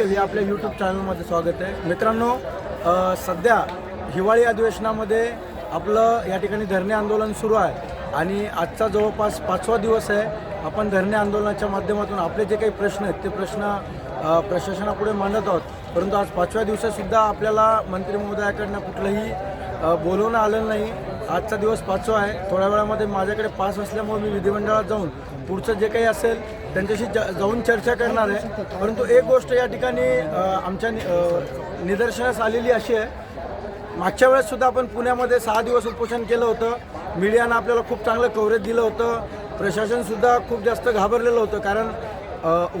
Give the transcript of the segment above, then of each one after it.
हे आपल्या यूट्यूब चॅनलमध्ये स्वागत आहे. मित्रांनो सध्या हिवाळी अधिवेशनामध्ये आपलं या ठिकाणी धरणे आंदोलन सुरू आहे. आणि आजचा जवळपास पाचवा दिवस आहे आपण धरणे आंदोलनाच्या माध्यमातून आपले जे काही प्रश्न आहेत ते प्रश्न प्रशासनापुढे मांडत आहोत. परंतु आज पाचव्या दिवसातसुद्धा आपल्याला मंत्री महोदयाकडनं कुठलंही बोलवणं आलं नाही. आजचा दिवस पाचवा आहे. थोड्या वेळामध्ये माझ्याकडे पास असल्यामुळे मी विधिमंडळात जाऊन पुढचं जे काही असेल त्यांच्याशी ज जाऊन चर्चा करणार आहे. परंतु एक गोष्ट या ठिकाणी आमच्या नि- निदर्शनास आलेली अशी आहे. मागच्या वेळेससुद्धा आपण पुण्यामध्ये सहा दिवस उपोषण केलं होतं. मीडियानं आपल्याला खूप चांगलं कव्हरेज दिलं होतं. प्रशासनसुद्धा खूप जास्त घाबरलेलं होतं. कारण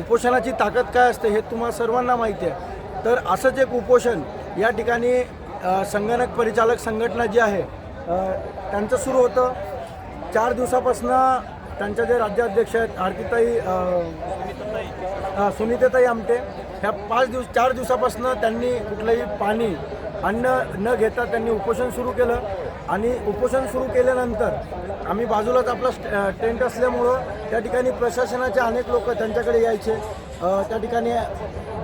उपोषणाची ताकद काय असते हे तुम्हाला सर्वांना माहिती आहे. तर असंच एक उपोषण या ठिकाणी संगणक परिचालक संघटना जी आहे त्यांचं सुरू होतं. चार दिवसापासनं त्यांच्या जे राज्याध्यक्ष आहेत आरतीताई सुनीतेताई आमटे ह्या पाच दिवस चार दिवसापासून त्यांनी कुठलंही पाणी अन्न न घेता त्यांनी उपोषण सुरू केलं. आणि उपोषण सुरू केल्यानंतर आम्ही बाजूलाच आपला टेंट असल्यामुळं त्या ठिकाणी प्रशासनाचे अनेक लोक त्यांच्याकडे यायचे. त्या ठिकाणी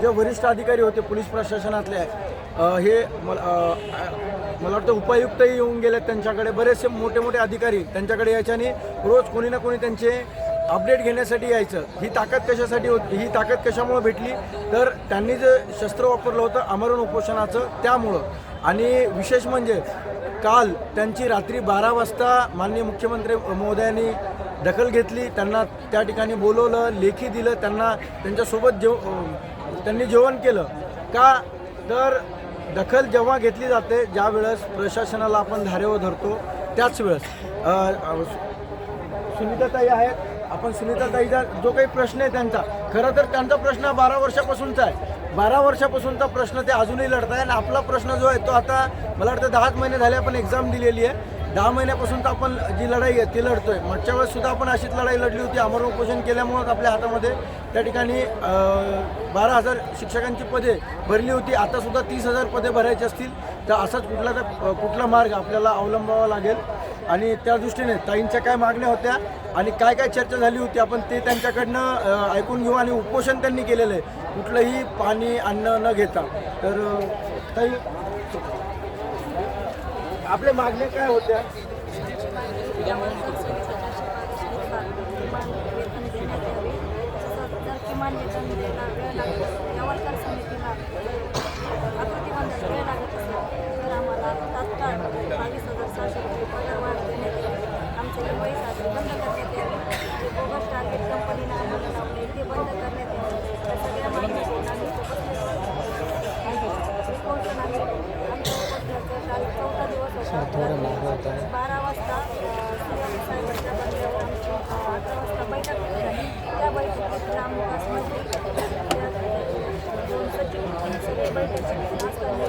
जे वरिष्ठ अधिकारी होते पोलीस प्रशासनातले हे मला मला वाटतं उपायुक्तही येऊन गेले त्यांच्याकडे. बरेचसे मोठे मोठे अधिकारी त्यांच्याकडे यायचे आणि रोज कोणी ना कोणी त्यांचे अपडेट घेण्यासाठी यायचं. ही ताकद कशासाठी होती ही ताकद कशामुळे भेटली? तर त्यांनी जे शस्त्र वापरलं होतं आमरण उपोषणाचं त्यामुळं. आणि विशेष म्हणजे काल त्यांची रात्री बारा वाजता माननीय मुख्यमंत्री महोदयांनी दखल घेतली. त्यांना त्या ठिकाणी बोलवलं लेखी दिलं त्यांना त्यांच्यासोबत जेव त्यांनी जेवण केलं. का? तर दखल जेव्हा घेतली जाते ज्या वेळेस प्रशासनाला आपण धारेवर धरतो त्याच वेळेस सुनीताताई आहेत. आपण सुनीताताईचा जो काही प्रश्न आहे त्यांचा. खरं तर त्यांचा प्रश्न बारा वर्षापासूनचा आहे. बारा वर्षापासूनचा प्रश्न ते अजूनही लढत आहे आणि आपला प्रश्न जो आहे तो आता मला वाटतं दहाच महिने झाले आपण एक्झाम दिलेली आहे. दहा महिन्यापासून तर आपण जी लढाई आहे ती लढतोय. मागच्या वेळेस सुद्धा आपण अशीच लढाई लढली होती. अमर उपोषण केल्यामुळं आपल्या हातामध्ये त्या ठिकाणी बारा हजार शिक्षकांची पदे भरली होती. आता सुद्धा तीस हजार पदे भरायची असतील. तर असाच कुठला तर कुठला मार्ग आपल्याला अवलंबावा लागेल. आणि त्या दृष्टीने ताईंच्या काय मागण्या होत्या आणि काय काय चर्चा झाली होती आपण ते त्यांच्याकडनं ऐकून घेऊ आणि उपोषण त्यांनी केलेलं आहे. कुठलंही पाणी अन्न न घेता. तर ताई आपल्या मागण्या काय होत्या? किमान वेतन करण्यात यावे ऑगस्ट टार्गेट कंपनीला समितीला प्रतिबंधात वेळ लागत असेल तर आम्हाला तात्काळ बावीस हजार सहाशे रुपये पगार वाढ देण्यात यावी आमचे मुंबई साधे बंद करण्यात यावे जे बोगस टार्गेट कंपनीनं आम्हाला लावले ते बंद करण्यात यावे त्या सगळ्या मागण्या आम्ही उपोषण आम्ही आमच्या उपोषणाचं काल चौथा दिवस होता बारा वाजता सीएम साहेबांच्या बंगल्यावर आमची अ, अकरा वाजता बैठक झाली त्या बैठकीत रामदास मंत्री दोन सचिव सगळे बैठकीत असताना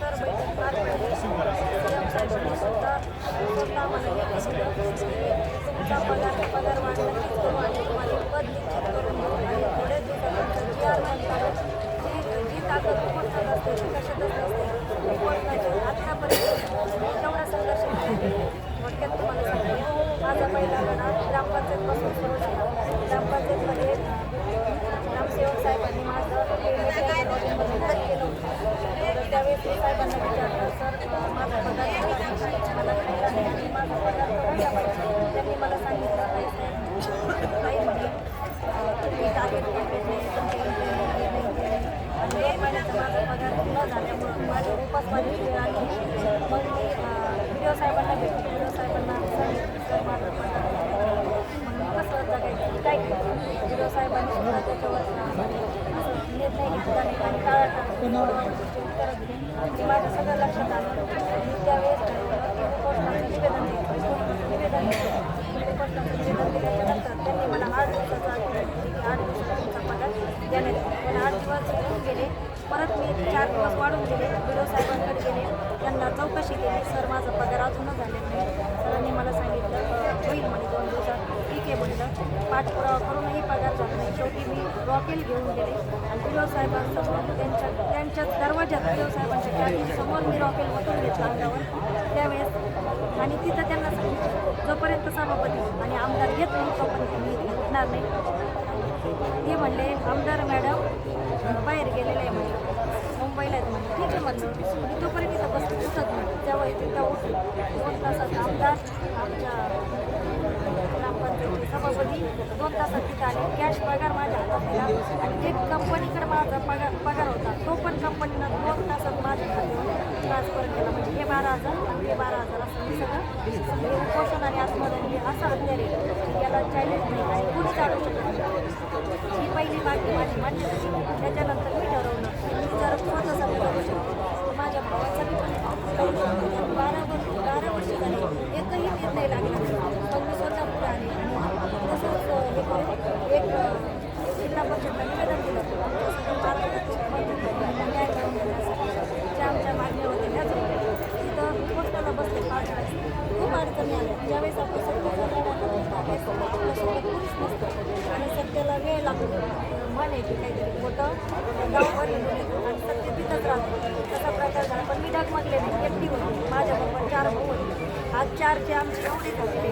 सर बैठक पार पडली सीएम साहेबांनी सुद्धा स्वतः आम्हाला लेखी दिलं की तुमचा पगार पगार वाढला कीच करू आणि तुम्हाला पद निश्चित करून देऊ आणि थोड्याच दिवसात तुमचं जी आर काढून जी जी ताकद उपोषणात असते ती कशातच नसते उपोषणाची आत्तापर्यंत तेवढा संघर्ष केला. थोडक्यात तुम्हाला सांगते माझा पहिला लढा ग्रामपंचायतपासून सुरू झाला ग्रामपंचायतमध्ये ग्रामसेवक साहेबांनी माझं पेमेंट केलं होतं तर त्यावेळेस मी साहेबांना विचारलं Gracias. परत मी चार दिवस वाढून गेले. व्हिडिओ साहेबांकडे गेले. त्यांना चौकशी केली. सर माझा पगार अजूनच झालेला नाही. सरांनी मला सांगितलं होईल म्हणे दोन दिवसात. ठीक आहे म्हणलं पाठपुरावा करूनही पगार झाला नाही. शेवटी मी रॉकेल घेऊन गेले. आणि व्हिडिओ साहेबांसमोर त्यांच्या त्यांच्या दरवाज्यात व्हिडिओ साहेबांच्या कॅबिन समोर मी रॉकेल मधून घेतलं अंगावर. त्यावेळेस आणि तिथं त्यांना सांगितलं जोपर्यंत सभापती आणि आमदार घेत नाही तोपर्यंत मी घेणार नाही. ते म्हणले आमदार मॅडम बाहेर गेलेले आहे म्हणजे मुंबईला आहेत म्हणजे ठीक आहे म्हणलं. मी तोपर्यंत इथं बसले उठत नाही तेव्हा इथे तेव्हा दोन तासात आमदार आमच्या ग्रामपंचायतीचे सभापती दोन तासात तिथं आले. कॅश पगार माझ्या हातात दिला आणि एक कंपनीकडे माझा पगार पगार होता तो पण कंपनीनं दोन तासात माझ्या खात्यावर ट्रान्सफर केला. म्हणजे हे बारा हजार आणि हे बारा हजार असं मी सगळं. हे उपोषण आणि आत्मदान हे असं हत्यार याला चॅलेंज नाही. आणि कुणी चालू शकत पहिली मागणी माझी मान्य झाली त्याच्यानंतर मी ठरवलं की मी जर स्वतःसाठी करू शकते तर माझ्या भावासाठी पण करू शकते बारा वर्ष बारा वर्ष झाली एकही निर्णय लागला नाही पण मी स्वतः पुढे आले आणि तसंच अं, हे करून एक अं, जिल्हा परिषदला निवेदन दिलं आमच्या सगळ्या बारामतीच्या न्याय करून देण्यासाठी ज्या आमच्या मागण्या होत्या ह्याच होत्या तिथं पोस्टाला बसले पाच वेळेस खूप अडचणी आल्या ज्यावेळेस आपण सत्तेचा लढा टाकायचो आपल्यासोबत कुणीच नसतं आणि सत्तेला वेळ लागतो म्हणायची काहीतरी खोटं गावभर आणि सत्य तिथंच राहतो. तसा प्रकार झाला. पण मी डगमगले नाही. एकटी होती. माझ्याबरोबर चार भाऊ होते. आज चारचे आमचे एवढे झालेले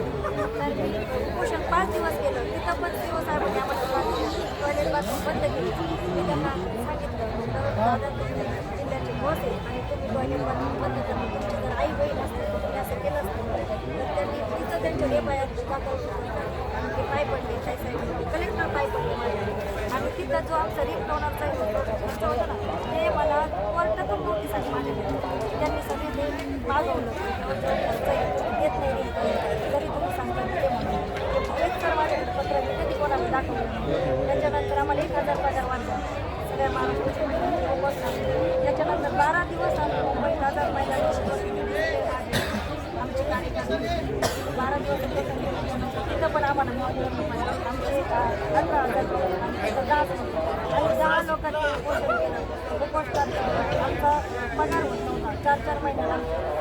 तर मी उपोषण पाच दिवस केलं. तिथं पण दिवस आहे आम्हाला टॉयलेट बाथरूम बंद केली. मी त्यांना सांगितलं तर दादा तुम्ही जिल्ह्याचे आणि तुम्ही टॉयलेट बाथरूम बंद करा. तुमची जर आई बहीण असते तुम्ही असं केलं असतं तर त्यांनी तिथं त्यांच्या रेबायात दाखल पाय पडले कलेक्टर पाय पडले माझ्या आणि तिथं जो आमचा रिप डोनरचा खर्च होता ना ते मला कोर्टातून नोटीस आली माझ्या त्यांनी सगळे ते मागवलं खर्च आहे देत नाही रे जरी तुम्ही सांगता की ते म्हणून ते एक तर माझ्याकडे पत्र मी कधी कोणाला दाखवलं नाही. त्याच्यानंतर आम्हाला एक हजार पगार वाढला सगळ्या महाराष्ट्राच्या त्याच्यानंतर बारा दिवस आम्ही मुंबईत हजार महिला आमचे कार्यकर्ते बारा दिवस तिथं पण आम्हाला नोकरी आमचे अठरा हजार रुपये. आम्ही तिथं दहा जण होतो. आणि दहा आमचा पगार होत नव्हता चार चार महिन्याला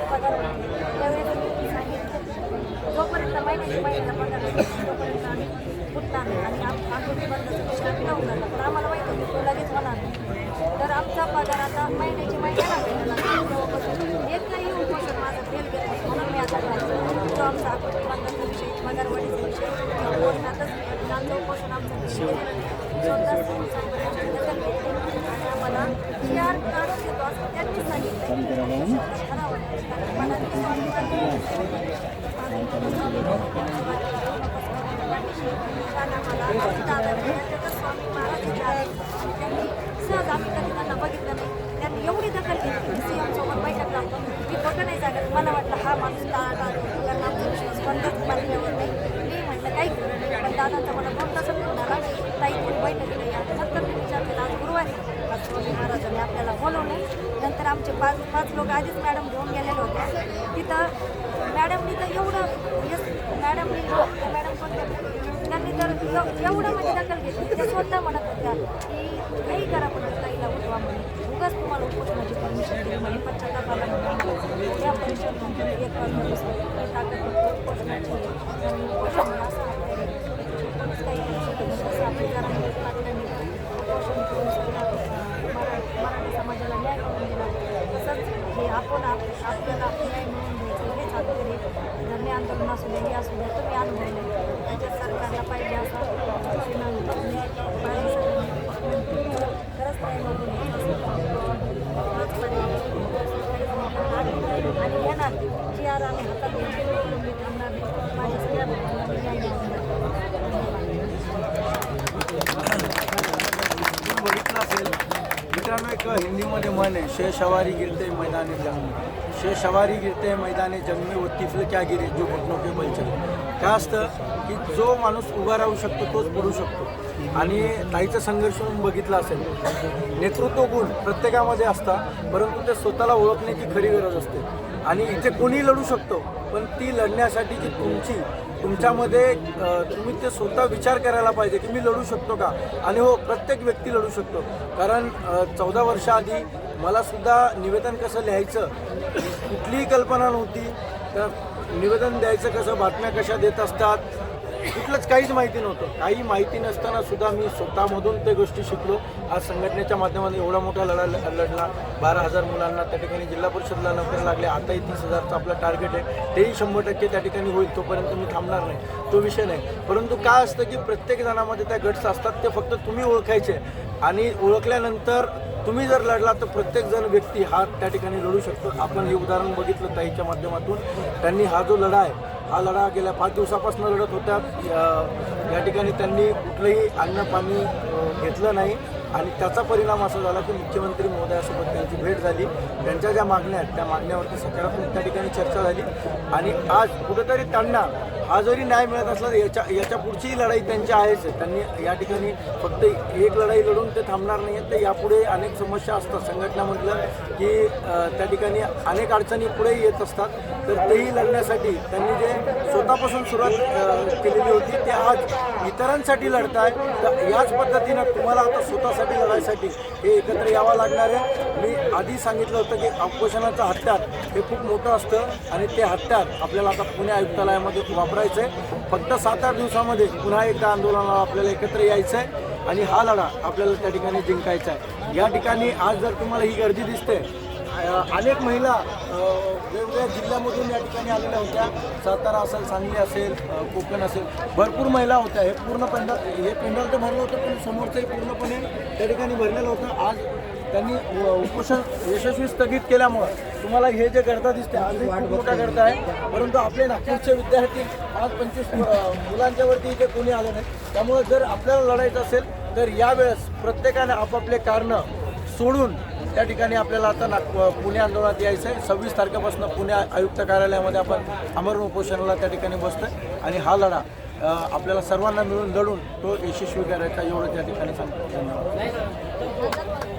पगार होत त्यावेळेस सांगितलं जोपर्यंत महिन्याला पगार तोपर्यंत आम्ही उठणार आणि आम आमची बंद विषय आम्ही जातो पण आम्हाला माहिती होतं तो लगेच होणार तर आमचा पगार आता महिन्याची महिन्याला महिन्याला तेव्हापासून एकही उपोषण माझं फेल गेलं नाही म्हणून मी आता तो आमचा बंदाचा विषय पगार वाढीचा उपोषण आमचा विषय स्वतः साहेबांची त्यांनी सांगितलं खरावं नाही. कारण मला ते स्वामी महाराज त्यांनी सहज आम्ही कधी त्यांना बघितलं नाही त्यांनी एवढी दखल घेतली सी एम सोबत बैठक लागतो मी खोटं नाही सांगत मला वाटलं हा माणूस टाळा टाळतो कारण आमचा विश्वास बंदच बातम्यावर नाही मी म्हटलं काही खरं नाही पण दादांचा मला दोन तासात फोन आला ताई तुम्ही बैठकीला या नंतर मी विचार केला आज गुरुवारी आज स्वामी महाराजांनी आपल्याला बोलवलं नंतर आमचे पाच पाच लोक आधीच मॅडम घेऊन गेलेले होते तिथं मॅडमनी तर एवढं मॅडमनी हो, मॅडम कोणत्या त्यांनी तर एवढं म्हणजे दखल घेतली. त्या स्वतः म्हणत होत्या की काही करा म्हणून ताईला उठवा म्हणून. उगाच तुम्हाला उपोषणाची म्हणजे परमिशन दिली म्हणे पश्चाताप आला म्हणे या परिषद म्हणजे एक ताकद उपोषणाची उपोषण म्हणजे- असं आहे. की कोणीच काही आणि आणि जी आर आम्ही हातात घेऊन थांबणार नाही माझ्या सगळ्या बघितलं असेल मित्रांनो एक हिंदीमध्ये म्हण आहे शे शवारी गिरते मैदानी जंग शे शवारी गिरते मैदानी जंग में वो तिफल क्या गिरे जो घुटनों के बल चले काय असतं की जो माणूस उभा राहू शकतो तोच पडू शकतो. आणि ताईचा संघर्ष म्हणून बघितला असेल नेतृत्व गुण प्रत्येकामध्ये असतात परंतु ते स्वतःला ओळखण्याची खरी गरज असते. आणि इथे कोणी लढू शकतो पण ती लढण्यासाठी जी तुमची तुमच्यामध्ये तुम्ही ते स्वतः विचार करायला पाहिजे की मी लढू शकतो का? आणि हो प्रत्येक व्यक्ती लढू शकतो. कारण चौदा वर्षाआधी मला सुद्धा निवेदन कसं लिहायचं कुठलीही कल्पना नव्हती. तर निवेदन द्यायचं कसं बातम्या कशा देत असतात कुठलंच काहीच माहिती नव्हतं. काही माहिती नसताना सुद्धा मी स्वतःमधून ते गोष्टी शिकलो. आज संघटनेच्या माध्यमातून एवढा मोठा लढा लढला. बारा हजार मुलांना त्या ठिकाणी जिल्हा परिषदला नोकरी लागले आताही तीस हजारचं आपलं टार्गेट आहे. तेही शंभर टक्के त्या ठिकाणी होईल तोपर्यंत मी थांबणार नाही. तो विषय नाही. परंतु काय असतं की प्रत्येक जणामध्ये त्या गट्स असतात ते फक्त तुम्ही ओळखायचे. आणि ओळखल्यानंतर तुम्ही जर लढला तर प्रत्येक जण व्यक्ती हा त्या ठिकाणी लढू शकतो. आपण हे उदाहरण बघितलं ताईच्या माध्यमातून. त्यांनी हा जो लढा आहे हा लढा गेल्या पाच दिवसापासून लढत होत्या. या- ठिकाणी त्यांनी कुठलंही अन्न पाणी घेतलं नाही. आणि त्याचा परिणाम असा झाला की मुख्यमंत्री महोदयासोबत त्यांची भेट झाली. त्यांच्या ज्या मागण्या आहेत त्या मागण्यावरती सकारात्मक त्या ठिकाणी चर्चा झाली. आणि आज कुठेतरी त्यांना हा जरी न्याय मिळत असला तर याच्या याच्या पुढचीही लढाई त्यांची आहेच आहे. त्यांनी या ठिकाणी फक्त एक लढाई लढून ते थांबणार नाही आहेत तर यापुढे अनेक समस्या असतात. संघटना म्हटलं की त्या ठिकाणी अनेक अडचणी पुढे येत असतात. तर तेही लढण्यासाठी त्यांनी जे स्वतःपासून सुरुवात केलेली होती ते आज इतरांसाठी लढत आहे तर याच पद्धतीनं तुम्हाला आता स्वतःसाठी लढायसाठी हे एकत्र यावं लागणार आहे. मी आधी सांगितलं होतं की उपोषणाचं हत्यार हे खूप मोठं असतं आणि ते हत्यार आपल्याला आता पुणे आयुक्तालयामध्ये वापरायचं आहे. फक्त सात आठ दिवसामध्ये पुन्हा एकदा आंदोलनाला आपल्याला एकत्र यायचं आहे आणि हा लढा आपल्याला त्या ठिकाणी जिंकायचा आहे. या ठिकाणी आज जर तुम्हाला ही गर्दी दिसते अनेक महिला वेगवेगळ्या जिल्ह्यामधून या ठिकाणी आलेल्या होत्या. सातारा असेल सांगली असेल कोकण असेल भरपूर महिला होत्या. हे पूर्ण पंडाल हे पंडाल तर भरलं होतं पण समोरचंही पूर्णपणे त्या ठिकाणी भरलेलं होतं. आज त्यांनी उपोषण यशस्वी स्थगित केल्यामुळं तुम्हाला हे जे गर्दा दिसते आज ही खूप मोठा गर्दा आहे. परंतु आपले नागपूरचे विद्यार्थी आज पंचवीस मुलांच्यावरती इथे कोणी आलं नाही. त्यामुळे जर आपल्याला लढायचं असेल तर यावेळेस प्रत्येकाने आपापले कारणं सोडून त्या ठिकाणी आपल्याला आता नाग पुणे आंदोलनात यायचं आहे. सव्वीस तारखेपासून पुणे आयुक्त कार्यालयामध्ये आपण अमरण उपोषणाला त्या ठिकाणी बसतोय. आणि हा लढा आपल्याला सर्वांना मिळून लढून तो यशस्वी करायचा एवढं त्या ठिकाणी सांगतो. धन्यवाद.